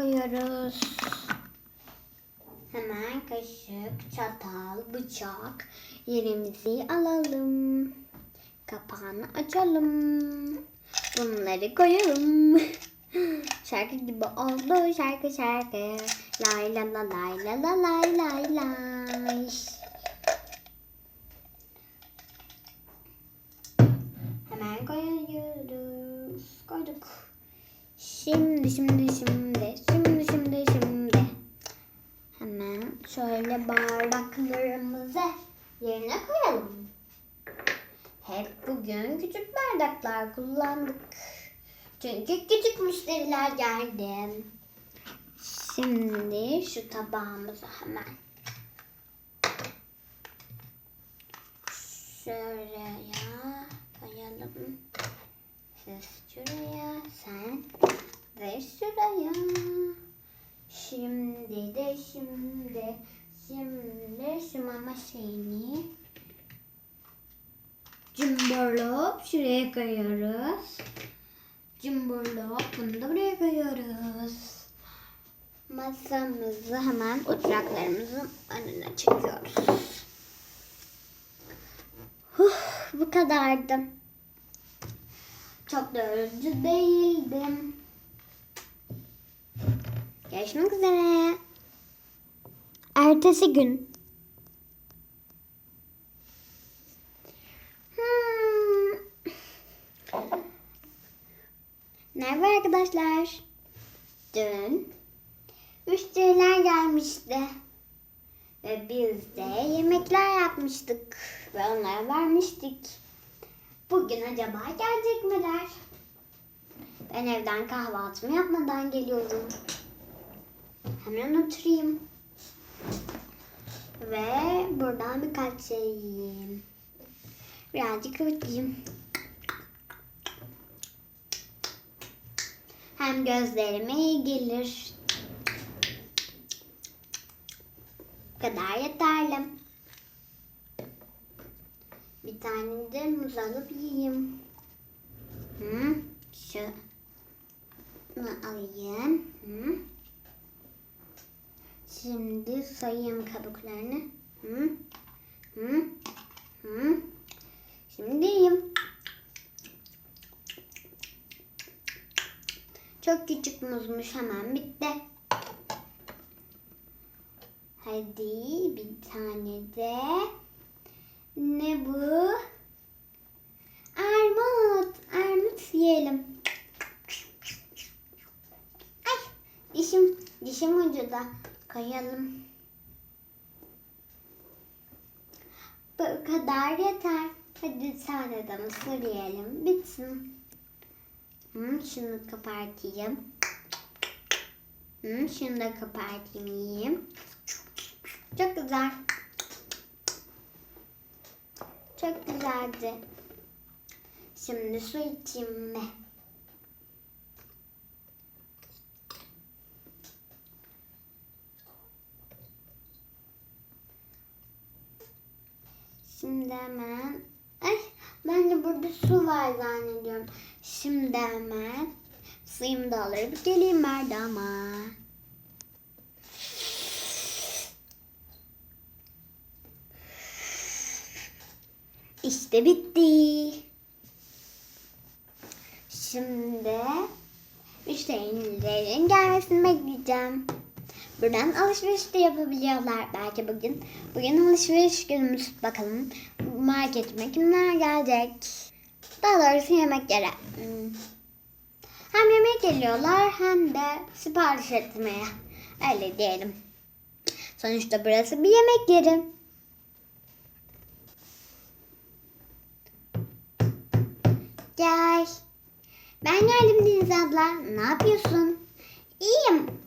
koyuyoruz. Hemen kaşık, çatal, bıçak yerimizi alalım. Kapağını açalım. Bunları koyalım. Şarkı gibi oldu şarkı şarkı. Lay la la lay la la lay lay lay. Hemen koyuyoruz. Koyduk. Şimdi şimdi şimdi şimdi şimdi şimdi. Hemen şöyle bardaklarımızı yerine koyalım. Hep bugün küçük bardaklar kullandık. Çünkü küçük müşteriler geldi. Şimdi şu tabağımızı hemen şuraya koyalım. Siz şuraya, sen ve şuraya. Şimdi de şimdi, şimdi şu mama şeyini cumburlop şuraya koyuyoruz. Cumburlop bunu da buraya koyuyoruz. Masamızı hemen oturaklarımızın önüne çekiyoruz. Huh, bu kadardı. Çok da yorucu değildim. Görüşmek üzere. Ertesi gün. Hmm. Merhaba arkadaşlar. Dün müşteriler gelmişti. Ve biz de yemekler yapmıştık. Ve onlara vermiştik. Bugün acaba gelecek miler? Ben evden kahvaltımı yapmadan geliyorum. Hemen oturayım. Ve buradan birkaç şey yiyeyim. Birazcık uyuyayım. Hem gözlerime iyi gelir. Bu kadar yeterli. Bir tane de muz alıp yiyeyim. Hı, şunu alayım. Hı. Şimdi sayayım kabuklarını. Hı, hı, hı. Şimdi yiyeyim. Çok küçük muzmuş hemen bitti. Hadi bir tane de ne bu? Armut. Armut yiyelim. Ay dişim, dişim ucu da koyalım. Bu kadar yeter. Hadi tane de mısır yiyelim. Bitsin. Hı, şunu kapartayım. Hı, şunu da kapartayım yiyeyim. Çok güzel. Çok güzeldi. Şimdi su içeyim mi? Şimdi hemen Ay ben de burada su var Şimdi hemen suyumu da alıp geleyim Merdama. İşte bitti. Şimdi müşterilerin gelmesini bekleyeceğim. Buradan alışveriş de yapabiliyorlar. Belki bugün. Bugün alışveriş günümüz. Bakalım marketime kimler gelecek. Daha doğrusu yemeklere. Hmm. Hem yemek geliyorlar hem de sipariş etmeye. Öyle diyelim. Sonuçta burası bir yemek yeri. Gel. Ben geldim Deniz abla. Ne yapıyorsun? İyiyim.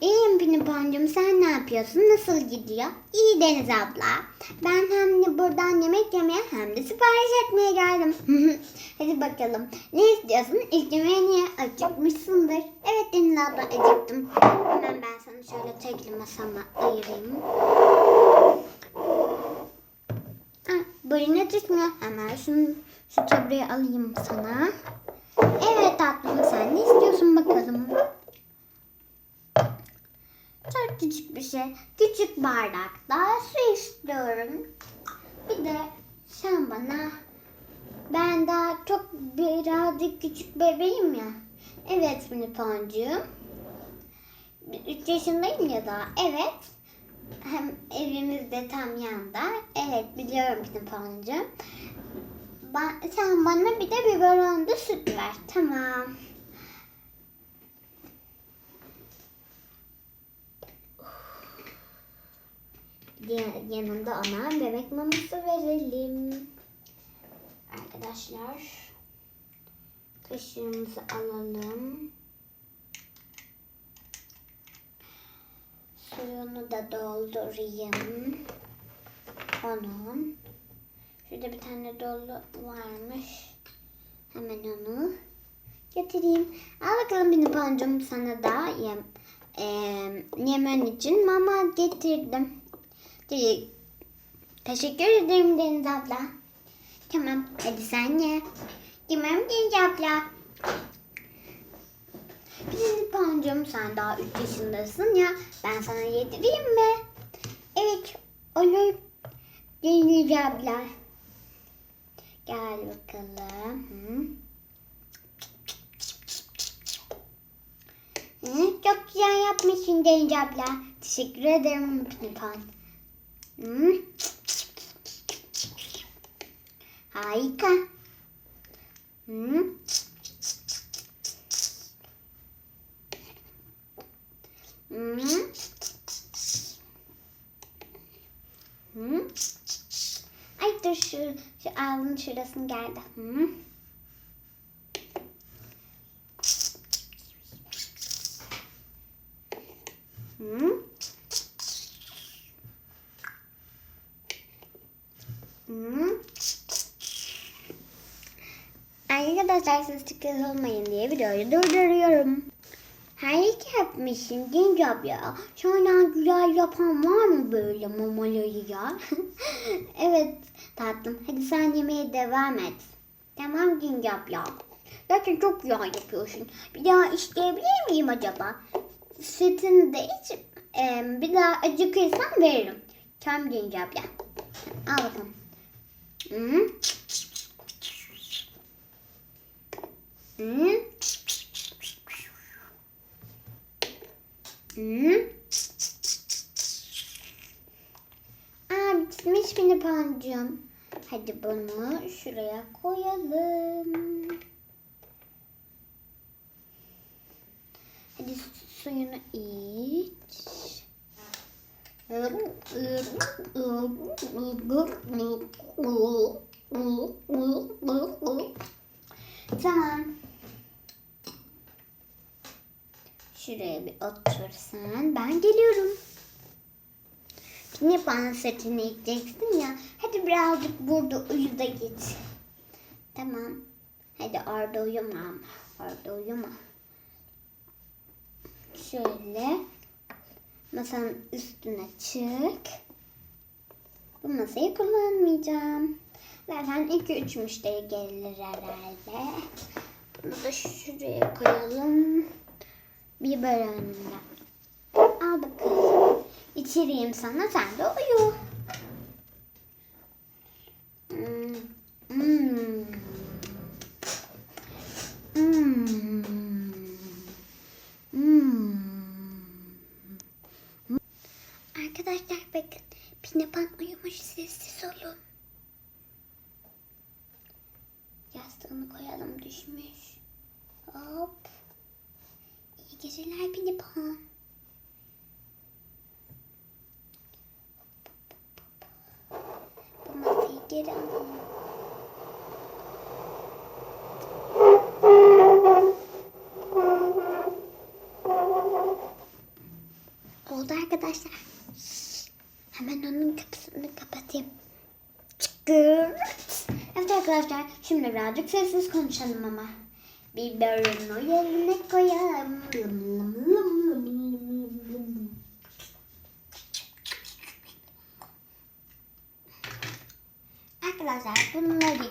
İyiyim Pinipancığım. Sen ne yapıyorsun? Nasıl gidiyor? İyi Deniz abla. Ben hem de buradan yemek yemeye hem de sipariş etmeye geldim. Hadi bakalım. Ne istiyorsun? İlk yemeğe acıkmışsındır. Evet Deniz abla acıktım. Hemen ben sana şöyle tekli masama ayırayım. Ah, boyun yetişmiyor. Hemen şunu şu taburayı alayım sana. Evet tatlım sen ne istiyorsun bakalım. Küçük bir şey. Küçük bardakta su istiyorum. Bir de sen bana ben daha çok birazcık küçük bebeğim ya. Evet mini boncuğum. 3 yaşındayım ya daha. Evet. Hem evimiz de tam yanda. Evet biliyorum mini boncuğum. Ba- sen bana bir de biberonda süt ver. Tamam. Yanında ona bebek maması verelim. Arkadaşlar kaşığımızı alalım. Suyunu da doldurayım. Onun. Şurada bir tane dolu varmış. Hemen onu getireyim. Al bakalım benim pancım sana da yem, eee, yemen için mama getirdim. Te- Teşekkür ederim Deniz abla. Tamam hadi sen ye. Tamam Deniz abla. Deniz pancım sen daha 3 yaşındasın ya. Ben sana yedireyim mi? Evet olur. Deniz abla. Gel bakalım. Hı. Hı, çok güzel yapmışsın Deniz abla. Teşekkür ederim Pinipan. Hı. Harika. Hı. Hı. Hı. Ay dur şu, şu ağzının şurasını geldi. Hı. Hı. Hı. Arkadaşlar siz çıkış olmayın diye videoyu durduruyorum. Harika yapmışsın Gencap ya. Senden güzel yapan var mı böyle mamaları ya? evet tatlım. Hadi sen yemeğe devam et. Tamam Gencap ya. Zaten çok güzel yapıyorsun. Bir daha isteyebilir miyim acaba? Sütünü de iç. e, bir daha acıkırsan veririm. Tamam Gencap ya. Al. Hı. Hı. Hı. Aa bitmiş mini pancım. Hadi bunu şuraya koyalım. Hadi suyunu iç. Tamam. Şuraya bir otur sen. Ben geliyorum. Niye bana sırtını yiyeceksin ya? Hadi birazcık burada uyu da git. Tamam. Hadi orada uyuma ama. Orada uyuma. Şöyle masanın üstüne çık. Bu masayı kullanmayacağım. Zaten 2-3 müşteri gelir herhalde. Bunu da şuraya koyalım. Bir bölümde. Al bakalım. İçireyim sana sen de uyu. Hmm. Hmm. Arkadaşlar bakın. Pinepan uyumuş sessiz olun. Yastığını koyalım düşmüş. Hop. İyi geceler Pinepan. Bu masayı geri alalım. Oldu arkadaşlar. Şşş. Hemen onun kapısını kapatayım. Çıkırt. Evet arkadaşlar şimdi birazcık sessiz konuşalım ama. Biberini yerine koyalım. Arkadaşlar bunları